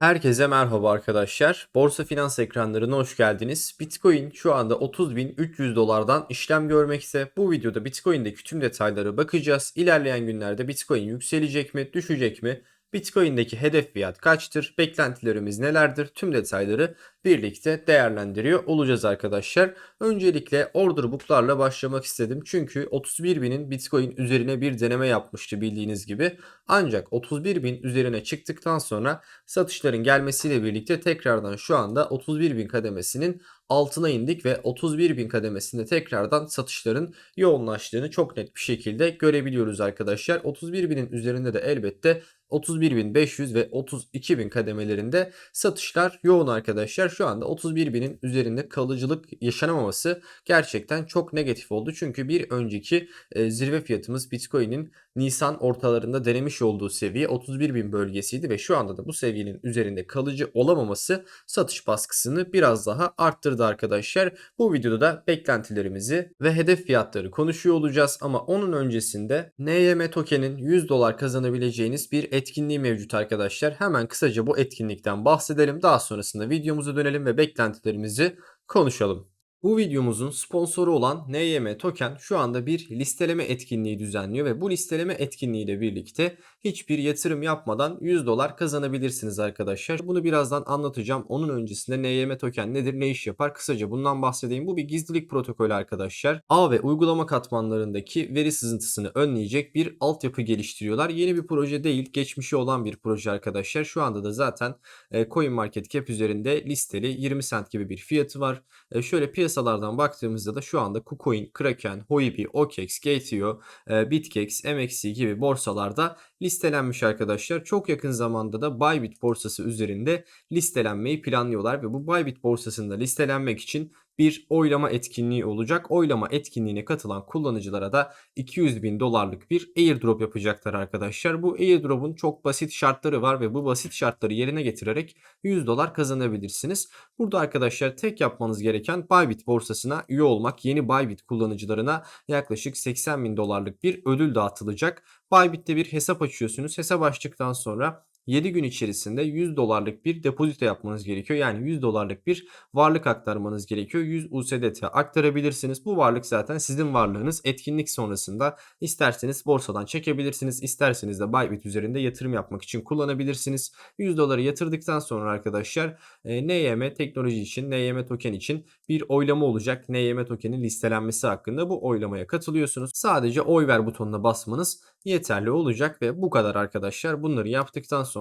Herkese merhaba arkadaşlar. Borsa Finans ekranlarına hoş geldiniz. Bitcoin şu anda 30.300 dolardan işlem görmekte. Bu videoda Bitcoin'deki tüm detaylara bakacağız. İlerleyen günlerde Bitcoin yükselecek mi, düşecek mi? Bitcoin'deki hedef fiyat kaçtır? Beklentilerimiz nelerdir? Tüm detayları birlikte değerlendiriyor olacağız arkadaşlar. Öncelikle order book'larla başlamak istedim. Çünkü 31.000'in Bitcoin üzerine bir deneme yapmıştı bildiğiniz gibi. Ancak 31.000 üzerine çıktıktan sonra satışların gelmesiyle birlikte tekrardan şu anda 31.000 kademesinin altına indik ve 31.000 kademesinde tekrardan satışların yoğunlaştığını çok net bir şekilde görebiliyoruz arkadaşlar. 31.000'in üzerinde de elbette 31.500 ve 32.000 kademelerinde satışlar yoğun arkadaşlar. Şu anda 31.000'in üzerinde kalıcılık yaşanamaması gerçekten çok negatif oldu. Çünkü bir önceki e, zirve fiyatımız Bitcoin'in Nisan ortalarında denemiş olduğu seviye 31.000 bölgesiydi ve şu anda da bu seviyenin üzerinde kalıcı olamaması satış baskısını biraz daha arttırdı arkadaşlar. Bu videoda da beklentilerimizi ve hedef fiyatları konuşuyor olacağız ama onun öncesinde NYM token'in 100 dolar kazanabileceğiniz bir etkinliği mevcut arkadaşlar. Hemen kısaca bu etkinlikten bahsedelim. Daha sonrasında videomuza dönelim ve beklentilerimizi konuşalım. Bu videomuzun sponsoru olan NYM Token şu anda bir listeleme etkinliği düzenliyor ve bu listeleme etkinliği ile birlikte hiçbir yatırım yapmadan 100 dolar kazanabilirsiniz arkadaşlar. Bunu birazdan anlatacağım. Onun öncesinde NYM Token nedir, ne iş yapar? Kısaca bundan bahsedeyim. Bu bir gizlilik protokolü arkadaşlar. Ağ ve uygulama katmanlarındaki veri sızıntısını önleyecek bir altyapı geliştiriyorlar. Yeni bir proje değil, geçmişi olan bir proje arkadaşlar. Şu anda da zaten e, CoinMarketCap üzerinde listeli 20 cent gibi bir fiyatı var. E, şöyle piyasalardan baktığımızda da şu anda KuCoin, Kraken, Huobi, OKEX, Gate.io, e, BitGEX, MXC gibi borsalarda listelenmiş arkadaşlar. Çok yakın zamanda da Bybit borsası üzerinde listelenmeyi planlıyorlar ve bu Bybit borsasında listelenmek için bir oylama etkinliği olacak. Oylama etkinliğine katılan kullanıcılara da 200 bin dolarlık bir airdrop yapacaklar arkadaşlar. Bu airdrop'un çok basit şartları var ve bu basit şartları yerine getirerek 100 dolar kazanabilirsiniz. Burada arkadaşlar tek yapmanız gereken Bybit borsasına üye olmak. Yeni Bybit kullanıcılarına yaklaşık 80 bin dolarlık bir ödül dağıtılacak. Bybit'te bir hesap açıyorsunuz. Hesap açtıktan sonra 7 gün içerisinde 100 dolarlık bir depozito yapmanız gerekiyor. Yani 100 dolarlık bir varlık aktarmanız gerekiyor. 100 USDT aktarabilirsiniz. Bu varlık zaten sizin varlığınız. Etkinlik sonrasında isterseniz borsadan çekebilirsiniz. isterseniz de Bybit üzerinde yatırım yapmak için kullanabilirsiniz. 100 doları yatırdıktan sonra arkadaşlar e, NYM teknoloji için, NYM token için bir oylama olacak. NYM tokenin listelenmesi hakkında bu oylamaya katılıyorsunuz. Sadece oy ver butonuna basmanız yeterli olacak ve bu kadar arkadaşlar. Bunları yaptıktan sonra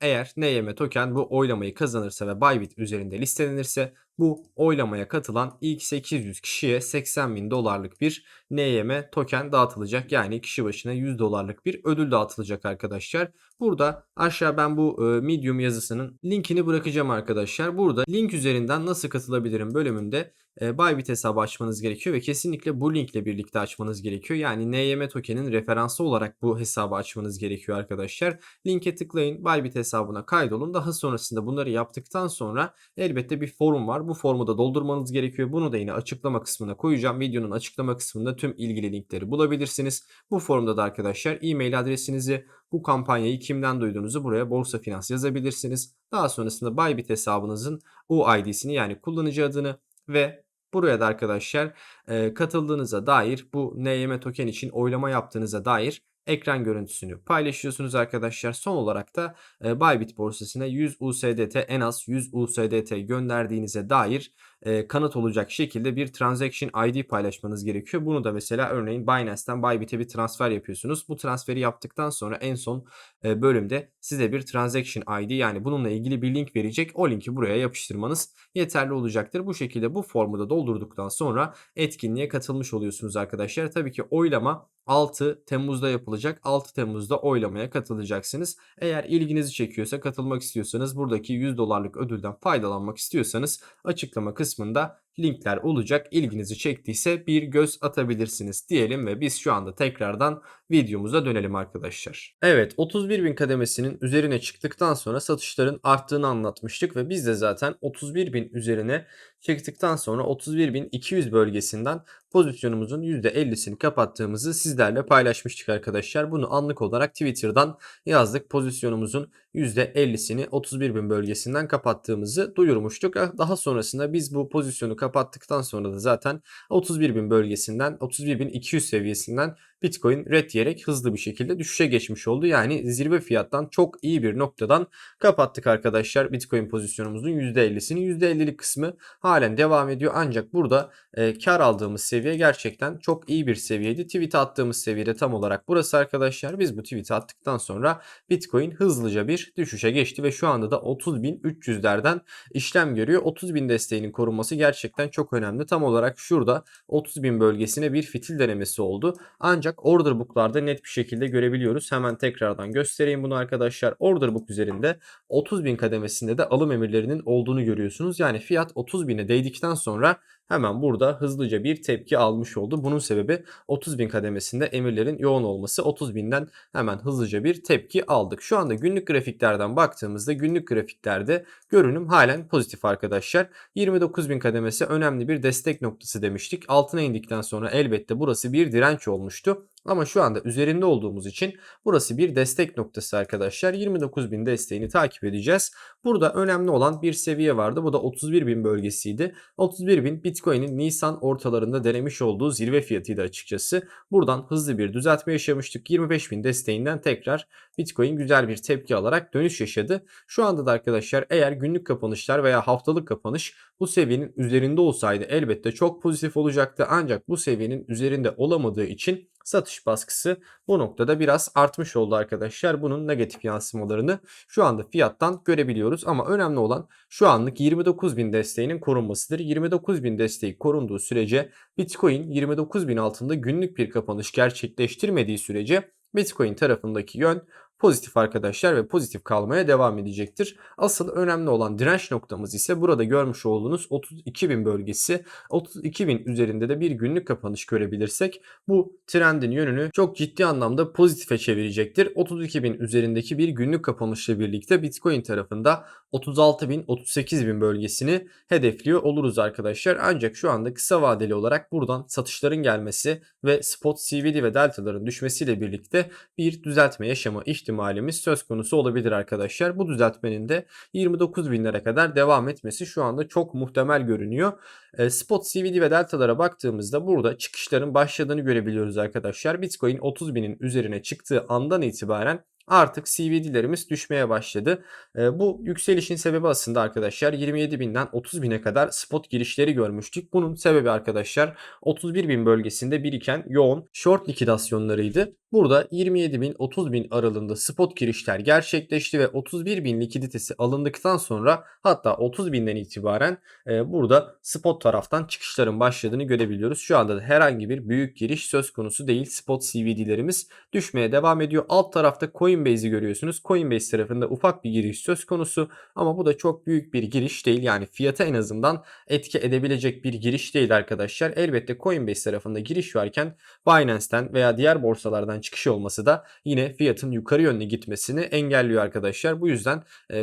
eğer NYM token bu oylamayı kazanırsa ve Bybit üzerinde listelenirse bu oylamaya katılan ilk 800 kişiye 80 bin dolarlık bir NYM token dağıtılacak. Yani kişi başına 100 dolarlık bir ödül dağıtılacak arkadaşlar. Burada aşağı ben bu e, Medium yazısının linkini bırakacağım arkadaşlar. Burada link üzerinden nasıl katılabilirim bölümünde e, Bybit hesabı açmanız gerekiyor ve kesinlikle bu linkle birlikte açmanız gerekiyor. Yani NYM tokenin referansı olarak bu hesabı açmanız gerekiyor arkadaşlar. Linke tıklayın, Bybit hesabına kaydolun. Daha sonrasında bunları yaptıktan sonra elbette bir forum var. Bu formu da doldurmanız gerekiyor. Bunu da yine açıklama kısmına koyacağım. Videonun açıklama kısmında tüm ilgili linkleri bulabilirsiniz. Bu forumda da arkadaşlar e-mail adresinizi, bu kampanyayı kimden duyduğunuzu buraya Borsa Finans yazabilirsiniz. Daha sonrasında Bybit hesabınızın UID'sini yani kullanıcı adını ve buraya da arkadaşlar e, katıldığınıza dair bu NYM token için oylama yaptığınıza dair ekran görüntüsünü paylaşıyorsunuz arkadaşlar. Son olarak da e, Bybit borsasına 100 USDT en az 100 USDT gönderdiğinize dair e, kanıt olacak şekilde bir transaction ID paylaşmanız gerekiyor. Bunu da mesela örneğin Binance'ten Bybit'e bir transfer yapıyorsunuz. Bu transferi yaptıktan sonra en son e, bölümde size bir transaction ID yani bununla ilgili bir link verecek. O linki buraya yapıştırmanız yeterli olacaktır. Bu şekilde bu formu da doldurduktan sonra etkinliğe katılmış oluyorsunuz arkadaşlar. Tabii ki oylama 6 Temmuz'da yapılacak. 6 Temmuz'da oylamaya katılacaksınız. Eğer ilginizi çekiyorsa katılmak istiyorsanız buradaki 100 dolarlık ödülden faydalanmak istiyorsanız açıklama kısmında kısmında linkler olacak. İlginizi çektiyse bir göz atabilirsiniz diyelim ve biz şu anda tekrardan videomuza dönelim arkadaşlar. Evet 31 bin kademesinin üzerine çıktıktan sonra satışların arttığını anlatmıştık ve biz de zaten 31 bin üzerine çıktıktan sonra 31.200 bölgesinden pozisyonumuzun %50'sini kapattığımızı sizlerle paylaşmıştık arkadaşlar. Bunu anlık olarak Twitter'dan yazdık. Pozisyonumuzun %50'sini 31.000 bölgesinden kapattığımızı duyurmuştuk. Daha sonrasında biz bu pozisyonu kapattıktan sonra da zaten 31.000 bölgesinden 31.200 seviyesinden Bitcoin red diyerek hızlı bir şekilde düşüşe geçmiş oldu. Yani zirve fiyattan çok iyi bir noktadan kapattık arkadaşlar Bitcoin pozisyonumuzun %50'sini. %50'lik kısmı halen devam ediyor ancak burada e, kar aldığımız seviye gerçekten çok iyi bir seviyeydi. Tweet attığımız seviyede tam olarak burası arkadaşlar. Biz bu tweet attıktan sonra Bitcoin hızlıca bir düşüşe geçti ve şu anda da 30.300'lerden işlem görüyor. 30.000 desteğinin korunması gerçekten çok önemli. Tam olarak şurada 30.000 bölgesine bir fitil denemesi oldu. Ancak order book'larda net bir şekilde görebiliyoruz. Hemen tekrardan göstereyim bunu arkadaşlar. Order book üzerinde 30.000 kademesinde de alım emirlerinin olduğunu görüyorsunuz. Yani fiyat 30.000'e değdikten sonra hemen burada hızlıca bir tepki almış oldu. Bunun sebebi 30.000 kademesinde emirlerin yoğun olması. 30.000'den hemen hızlıca bir tepki aldık. Şu anda günlük grafiklerden baktığımızda günlük grafiklerde görünüm halen pozitif arkadaşlar. 29.000 kademesi önemli bir destek noktası demiştik. Altına indikten sonra elbette burası bir direnç olmuştu. Ama şu anda üzerinde olduğumuz için burası bir destek noktası arkadaşlar. 29.000 desteğini takip edeceğiz. Burada önemli olan bir seviye vardı. Bu da 31.000 bölgesiydi. 31.000 Bitcoin'in Nisan ortalarında denemiş olduğu zirve fiyatıydı açıkçası. Buradan hızlı bir düzeltme yaşamıştık. 25.000 desteğinden tekrar Bitcoin güzel bir tepki alarak dönüş yaşadı. Şu anda da arkadaşlar eğer günlük kapanışlar veya haftalık kapanış bu seviyenin üzerinde olsaydı elbette çok pozitif olacaktı. Ancak bu seviyenin üzerinde olamadığı için satış baskısı bu noktada biraz artmış oldu arkadaşlar. Bunun negatif yansımalarını şu anda fiyattan görebiliyoruz. Ama önemli olan şu anlık 29.000 desteğinin korunmasıdır. 29.000 desteği korunduğu sürece Bitcoin 29.000 altında günlük bir kapanış gerçekleştirmediği sürece Bitcoin tarafındaki yön pozitif arkadaşlar ve pozitif kalmaya devam edecektir. Asıl önemli olan direnç noktamız ise burada görmüş olduğunuz 32.000 bölgesi. 32.000 üzerinde de bir günlük kapanış görebilirsek bu trendin yönünü çok ciddi anlamda pozitife çevirecektir. 32.000 üzerindeki bir günlük kapanışla birlikte Bitcoin tarafında 36.000 38.000 bölgesini hedefliyor oluruz arkadaşlar. Ancak şu anda kısa vadeli olarak buradan satışların gelmesi ve spot CVD ve deltaların düşmesiyle birlikte bir düzeltme yaşama ihtimalimiz söz konusu olabilir arkadaşlar. Bu düzeltmenin de 29 binlere kadar devam etmesi şu anda çok muhtemel görünüyor. E, spot CVD ve deltalara baktığımızda burada çıkışların başladığını görebiliyoruz arkadaşlar. Bitcoin 30 binin üzerine çıktığı andan itibaren artık CVD'lerimiz düşmeye başladı. E, bu yükselişin sebebi aslında arkadaşlar 27.000'den 30.000'e kadar spot girişleri görmüştük. Bunun sebebi arkadaşlar 31.000 bölgesinde biriken yoğun short likidasyonlarıydı. Burada 27.000 30.000 aralığında spot girişler gerçekleşti ve 31.000 likiditesi alındıktan sonra hatta 30.000'den itibaren e, burada spot taraftan çıkışların başladığını görebiliyoruz. Şu anda da herhangi bir büyük giriş söz konusu değil. Spot CVD'lerimiz düşmeye devam ediyor. Alt tarafta Coinbase'i görüyorsunuz. Coinbase tarafında ufak bir giriş söz konusu ama bu da çok büyük bir giriş değil. Yani fiyata en azından etki edebilecek bir giriş değil arkadaşlar. Elbette Coinbase tarafında giriş varken Binance'ten veya diğer borsalardan çıkış olması da yine fiyatın yukarı yönlü gitmesini engelliyor arkadaşlar. Bu yüzden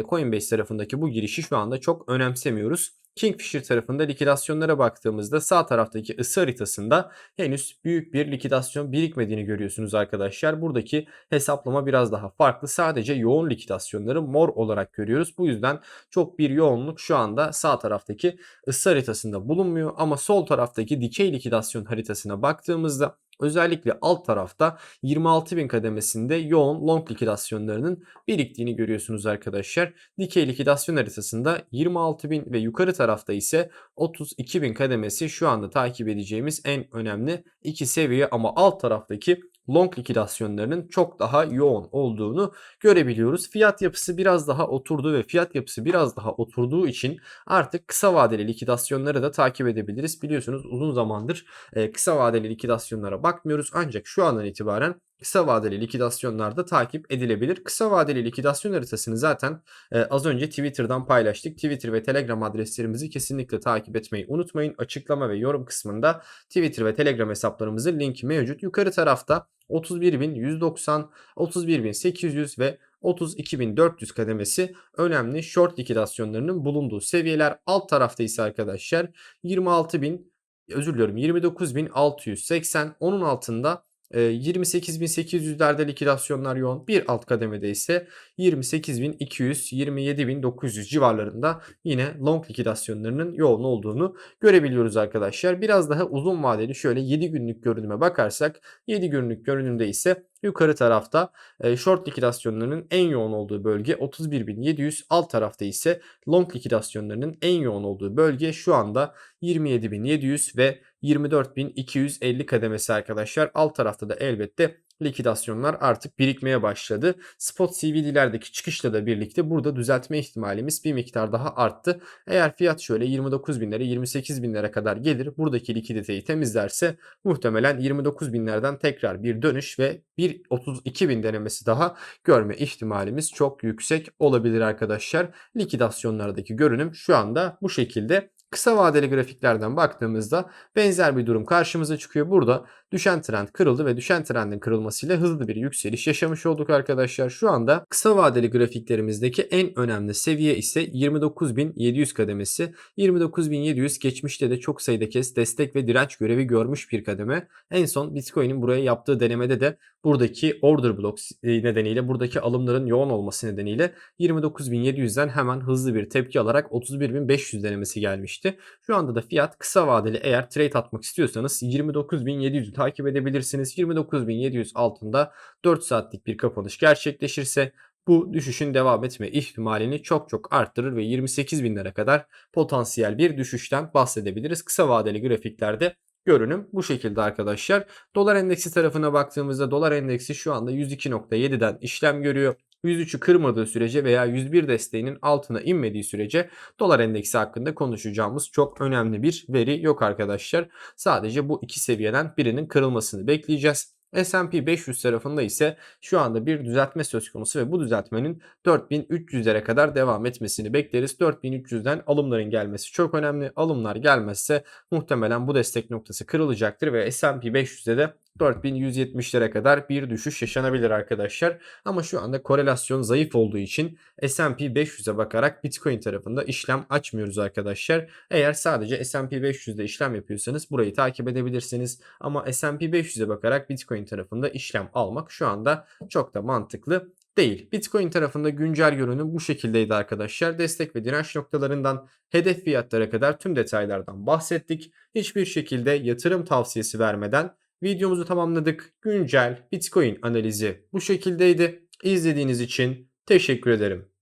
Coinbase tarafındaki bu girişi şu anda çok önemsemiyoruz. Kingfisher tarafında likidasyonlara baktığımızda sağ taraftaki ısı haritasında henüz büyük bir likidasyon birikmediğini görüyorsunuz arkadaşlar. Buradaki hesaplama biraz daha farklı. Sadece yoğun likidasyonları mor olarak görüyoruz. Bu yüzden çok bir yoğunluk şu anda sağ taraftaki ısı haritasında bulunmuyor. Ama sol taraftaki dikey likidasyon haritasına baktığımızda Özellikle alt tarafta 26.000 kademesinde yoğun long likidasyonlarının biriktiğini görüyorsunuz arkadaşlar. Dikey likidasyon haritasında 26.000 ve yukarı tarafta ise 32.000 kademesi şu anda takip edeceğimiz en önemli iki seviye ama alt taraftaki long likidasyonlarının çok daha yoğun olduğunu görebiliyoruz. Fiyat yapısı biraz daha oturdu ve fiyat yapısı biraz daha oturduğu için artık kısa vadeli likidasyonları da takip edebiliriz. Biliyorsunuz uzun zamandır e, kısa vadeli likidasyonlara bakmıyoruz ancak şu andan itibaren kısa vadeli likidasyonlarda takip edilebilir. Kısa vadeli likidasyon haritasını zaten e, az önce Twitter'dan paylaştık. Twitter ve Telegram adreslerimizi kesinlikle takip etmeyi unutmayın. Açıklama ve yorum kısmında Twitter ve Telegram hesaplarımızın linki mevcut. Yukarı tarafta 31.190, 31.800 ve 32.400 kademesi önemli short likidasyonlarının bulunduğu seviyeler. Alt tarafta ise arkadaşlar 26.000 özür diliyorum 29.680 onun altında 28.800'lerde likidasyonlar yoğun. Bir alt kademede ise 28.200, 27.900 civarlarında yine long likidasyonlarının yoğun olduğunu görebiliyoruz arkadaşlar. Biraz daha uzun vadeli şöyle 7 günlük görünüme bakarsak 7 günlük görünümde ise yukarı tarafta short likidasyonlarının en yoğun olduğu bölge 31.700 alt tarafta ise long likidasyonlarının en yoğun olduğu bölge şu anda 27.700 ve 24.250 kademesi arkadaşlar. Alt tarafta da elbette likidasyonlar artık birikmeye başladı. Spot CVD'lerdeki çıkışla da birlikte burada düzeltme ihtimalimiz bir miktar daha arttı. Eğer fiyat şöyle 29 binlere 28 binlere kadar gelir buradaki likiditeyi temizlerse muhtemelen 29 binlerden tekrar bir dönüş ve bir 32 bin denemesi daha görme ihtimalimiz çok yüksek olabilir arkadaşlar. Likidasyonlardaki görünüm şu anda bu şekilde. Kısa vadeli grafiklerden baktığımızda benzer bir durum karşımıza çıkıyor. Burada düşen trend kırıldı ve düşen trendin kırılmasıyla hızlı bir yükseliş yaşamış olduk arkadaşlar. Şu anda kısa vadeli grafiklerimizdeki en önemli seviye ise 29.700 kademesi. 29.700 geçmişte de çok sayıda kez destek ve direnç görevi görmüş bir kademe. En son Bitcoin'in buraya yaptığı denemede de buradaki order block nedeniyle buradaki alımların yoğun olması nedeniyle 29.700'den hemen hızlı bir tepki alarak 31.500 denemesi gelmişti. Şu anda da fiyat kısa vadeli eğer trade atmak istiyorsanız 29.700'ü takip edebilirsiniz. 29.700 altında 4 saatlik bir kapanış gerçekleşirse bu düşüşün devam etme ihtimalini çok çok arttırır ve 28 binlere kadar potansiyel bir düşüşten bahsedebiliriz. Kısa vadeli grafiklerde görünüm bu şekilde arkadaşlar. Dolar endeksi tarafına baktığımızda dolar endeksi şu anda 102.7'den işlem görüyor. 103'ü kırmadığı sürece veya 101 desteğinin altına inmediği sürece dolar endeksi hakkında konuşacağımız çok önemli bir veri yok arkadaşlar. Sadece bu iki seviyeden birinin kırılmasını bekleyeceğiz. S&P 500 tarafında ise şu anda bir düzeltme söz konusu ve bu düzeltmenin 4300'lere kadar devam etmesini bekleriz. 4300'den alımların gelmesi çok önemli. Alımlar gelmezse muhtemelen bu destek noktası kırılacaktır ve S&P 500'de de 4170'lere kadar bir düşüş yaşanabilir arkadaşlar. Ama şu anda korelasyon zayıf olduğu için S&P 500'e bakarak Bitcoin tarafında işlem açmıyoruz arkadaşlar. Eğer sadece S&P 500'de işlem yapıyorsanız burayı takip edebilirsiniz. Ama S&P 500'e bakarak Bitcoin tarafında işlem almak şu anda çok da mantıklı değil. Bitcoin tarafında güncel görünüm bu şekildeydi arkadaşlar. Destek ve direnç noktalarından hedef fiyatlara kadar tüm detaylardan bahsettik. Hiçbir şekilde yatırım tavsiyesi vermeden Videomuzu tamamladık. Güncel Bitcoin analizi bu şekildeydi. İzlediğiniz için teşekkür ederim.